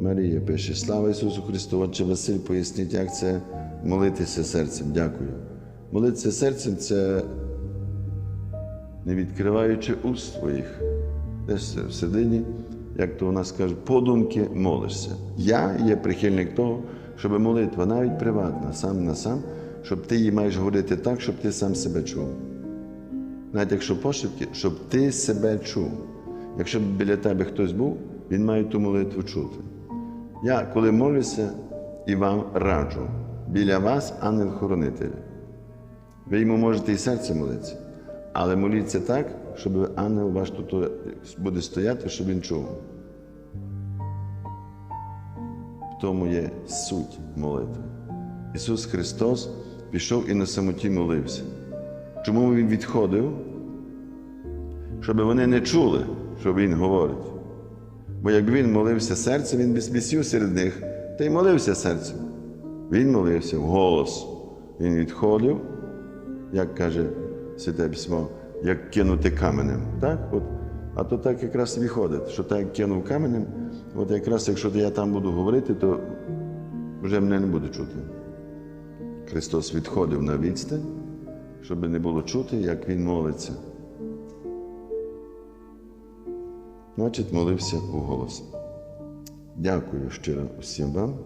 Марія пише: Слава Ісусу Христу! Отче Василь, поясніть, як це молитися серцем. Дякую. Молитися серцем це не відкриваючи уст своїх. Десь всередині, як то у нас кажуть, подумки молишся. Я є прихильник того, щоб молитва навіть приватна, сам на сам, щоб ти її маєш говорити так, щоб ти сам себе чув. Навіть якщо пошепки, щоб ти себе чув. Якщо біля тебе хтось був, він має ту молитву чути. Я, коли молюся, і вам раджу, біля вас ангел-хоронитель. Ви йому можете і серце молитися, але моліться так, щоб ангел ваш тут буде стояти, щоб він чув. В тому є суть молитви. Ісус Христос пішов і на самоті молився. Чому Він відходив? Щоб вони не чули, що Він говорить. Бо якби він молився серцем, він би спісів серед них, та й молився серцем. Він молився в голос. Він відходив, як каже Святе Письмо, як кинути каменем. Так? От, а то так якраз виходить, що так кинув каменем, от якраз якщо я там буду говорити, то вже мене не буде чути. Христос відходив на відстань, щоб не було чути, як Він молиться. Значить, молився у голос. Дякую щиро всім вам.